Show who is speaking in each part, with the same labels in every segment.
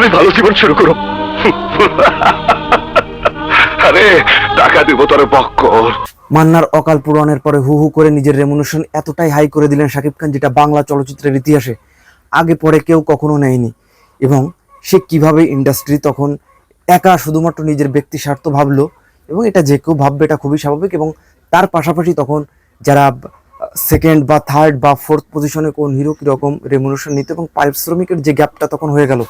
Speaker 1: আমি ভালো জীবন শুরু করো আরে, টাকা দিব তোর বক্কর।
Speaker 2: মান্নার অকাল পূরণের পরে হু হু করে নিজের রেমুনেশন এতটাই হাই করে দিলেন শাকিব খান, যেটা বাংলা চলচ্চিত্রের ইতিহাসে আগে পরে কেউ কখনো নেয়নি। এবং সে কীভাবে ইন্ডাস্ট্রি তখন একা শুধুমাত্র নিজের ব্যক্তি স্বার্থ ভাবলো, এবং এটা যে কেউ ভাববে এটা খুবই স্বাভাবিক, এবং তার পাশাপাশি তখন যারা সেকেন্ড বা থার্ড বা ফোর্থ পজিশনে কোন হিরো কীরকম রেমুনেশন নিত, এবং পারিশ্রমিকের যে গ্যাপটা তখন হয়ে গেল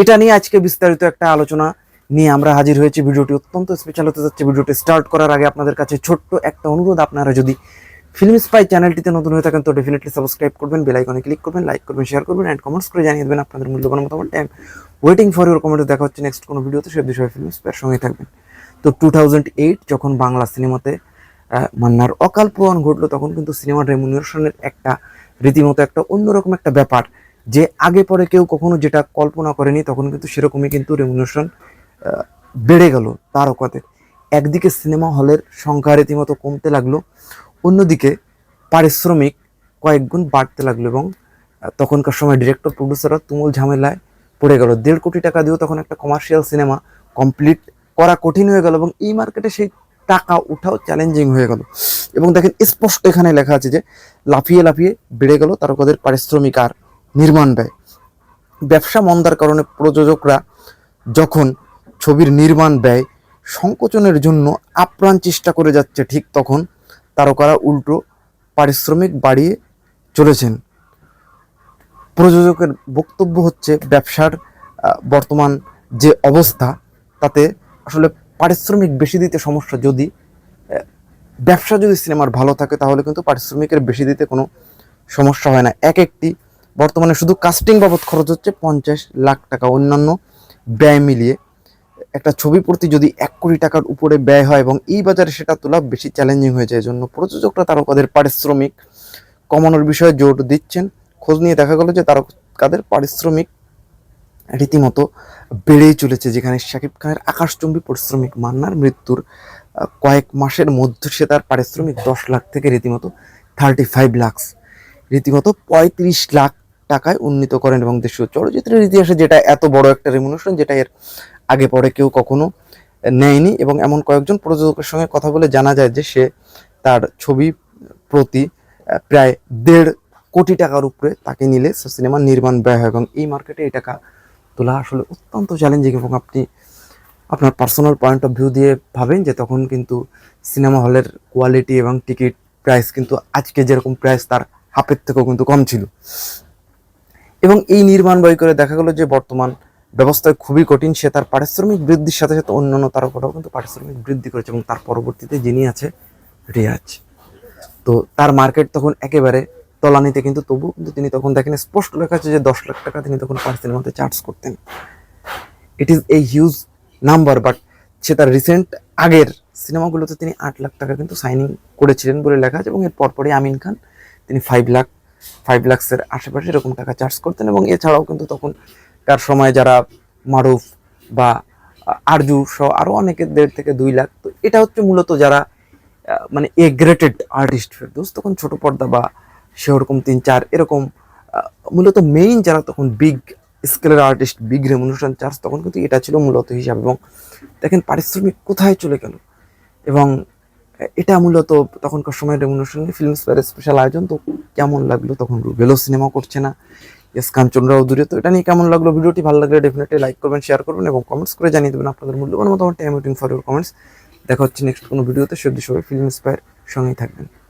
Speaker 2: এটা নিয়ে আজকে বিস্তারিত একটা আলোচনা নিয়ে আমরা হাজির হয়েছি। ভিডিওটি অত্যন্ত স্পেশাল হতে যাচ্ছে। ভিডিওটি স্টার্ট করার আগে আপনাদের কাছে ছোট্ট একটা অনুরোধ। আপনারা যদি ফিল্ম স্পাই চ্যানেলটিতে নতুন হয়ে থাকেন, তো ডেফিনেটলি সাবস্ক্রাইব করবেন বেল আইকনে ক্লিক করবেন লাইক করবেন শেয়ার করবেন অ্যান্ড কমেন্টস করে জানিয়ে দেবেন আপনাদের মূল্যবান মতামত। টাইম ওয়েটিং ফর ইউর কমেন্টে দেখা হচ্ছে নেক্সট কোনো ভিডিওতে, সে বিষয়ে ফিল্ম স্পাইয়ের সঙ্গে থাকবেন। তো টু যখন বাংলা সিনেমাতে মান্নার অকাল পূরণ ঘটলো, তখন কিন্তু সিনেমার রেমুনারেশনের একটা রীতিমতো একটা অন্যরকম একটা ব্যাপার যে আগে পরে কেউ কখনো যেটা কল্পনা করেনি, তখন কিন্তু সেরকমই কিন্তু রেমুনারেশন বেড়ে গেল তারকাদের একদিকে সিনেমা হলের সংখ্যা রীতিমতো কমতে লাগল, অন্যদিকে পারিশ্রমিক কয়েক গুণ বাড়তে লাগল এবং তখনকার সময় ডিরেক্টর প্রডিউসাররা তুমুল ঝামেলায় পড়ে গেল। দেড় কোটি টাকা দিয়েও তখন একটা কমার্শিয়াল সিনেমা কমপ্লিট করা কঠিন হয়ে গেল এবং এই মার্কেটে সেই টাকা উঠাও চ্যালেঞ্জিং হয়ে গেল। এবং দেখেন স্পষ্ট এখানে লেখা আছে যে, লাফিয়ে লাফিয়ে বেড়ে গেল তারকাদের পারিশ্রমিক আর নির্মাণ ব্যয় ব্যবসা মন্দার কারণে প্রযোজকরা যখন ছবির নির্মাণ ব্যয় সংকোচনের জন্য আপ্রাণ চেষ্টা করে যাচ্ছে, ঠিক তখন তারকারা উল্টো পারিশ্রমিক বাড়িয়ে চলেছেন। প্রযোজকের বক্তব্য হচ্ছে, ব্যবসার বর্তমান যে অবস্থা, তাতে আসলে পারিশ্রমিক বেশি দিতে সমস্যা যদি ব্যবসা যদি সিনেমার ভালো থাকে, তাহলে কিন্তু পারিশ্রমিকের বেশি দিতে কোনো সমস্যা হয় না। এক একটি বর্তমানে শুধু কাস্টিং বাবদ খরচ হচ্ছে পঞ্চাশ লাখ টাকা। অন্যান্য ব্যয় মিলিয়ে একটা ছবি প্রতি যদি এক কোটি টাকার উপরে ব্যয় হয় এবং এই বাজারে সেটা তোলা বেশি চ্যালেঞ্জিং হয়ে যায় জন্য প্রযোজকরা, তারকাদের পারিশ্রমিক কমানোর বিষয়ে জোর দিচ্ছেন। খোঁজ নিয়ে দেখা গেল যে তারকাদের পারিশ্রমিক রীতিমতো বেড়েই চলেছে, যেখানে শাকিব খানের আকাশচুম্বী পারিশ্রমিক মান্নার মৃত্যুর কয়েক মাসের মধ্যে সে তার পারিশ্রমিক দশ লাখ থেকে রীতিমতো থার্টি ফাইভ লাখস রীতিমতো পঁয়ত্রিশ লাখ টাকায় উন্নীত করেন এবং দেশীয় চলচ্চিত্রের ইতিহাসে যেটা এত বড় একটা রেমুনেশন যেটা এর আগে পরে কেউ কখনো নেয়নি এবং এমন কয়েকজন প্রযোজকের সঙ্গে কথা বলে জানা যায় যে সে তার ছবি প্রতি প্রায় দেড় কোটি টাকার উপরে তাকে নিলে সিনেমা নির্মাণ ব্যয় হয় এবং এই মার্কেটে এই টাকা তোলা আসলে অত্যন্ত চ্যালেঞ্জিং এবং আপনি আপনার পার্সোনাল পয়েন্ট অফ ভিউ দিয়ে ভাবেন যে তখন কিন্তু সিনেমা হলের কোয়ালিটি এবং টিকিট প্রাইস কিন্তু আজকে যেরকম প্রাইস তার হাফের থেকেও কিন্তু কম ছিল। এবং এই নির্মাণ ব্যয় করে দেখা গেলো যে বর্তমান ব্যবস্থায় খুবই কঠিন, সে তার পারিশ্রমিক বৃদ্ধির সাথে সাথে অন্যান্য তারকারাও কিন্তু পারিশ্রমিক বৃদ্ধি করেছে এবং তার পরবর্তীতে যিনি আছে, রিয়াজ। তো তার মার্কেট তখন একেবারে তলানিতে কিন্তু তবুও কিন্তু তিনি তখন দেখেন, স্পষ্ট লেখা আছে যে দশ লাখ টাকা তিনি তখন পার সিনেমাতে চার্জ করতেন। It is a huge number but সে তার রিসেন্ট আগের সিনেমাগুলোতে তিনি আট লাখ টাকা কিন্তু সাইনিং করেছিলেন বলে লেখা আছে এবং এর পরপরই আমিন খান, তিনি ফাইভ লাখ ফাইভ লাখসের আশেপাশে এরকম টাকা চার্জ করতেন এবং এছাড়াও কিন্তু তখন তার সময় যারা মারুফ বা আরজু সহ আরও অনেকের দেড় থেকে দুই লাখ। তো এটা হচ্ছে মূলত যারা মানে এ গ্রেটেড আর্টিস্ট ফেরদৌস তখন ছোট পর্দা বা সেরকম তিন চার এরকম মূলত মেইন যারা তখন বিগ স্কেলের আর্টিস্ট বিগ রেমুনেশন চার্জ তখন কিন্তু এটা ছিল মূলত হিসাব। এবং দেখেন পারিশ্রমিক কোথায় চলে গেল? এবং এটা মূলত তখনকার সময় রেমুনেশন ফিল্ম স্পেশাল আয়োজন, তো কেমন লাগল? তখন রুবেলও সিনেমা করছে না। এস কাঞ্চনরাও দূরে, তো এটা নিয়ে কেমন লাগল ভিডিওটি? ভালো লাগলে ডেফিনেটলি লাইক করবেন শেয়ার করবেন এবং কমেন্টস করে জানিয়ে দেবেন আপনাদের মূল্যবান মতামত time waiting for your comments দেখা হচ্ছে নেক্সট কোনো ভিডিওতে সে সবাই ফিল্ম স্পায়ার সঙ্গেই থাকবেন।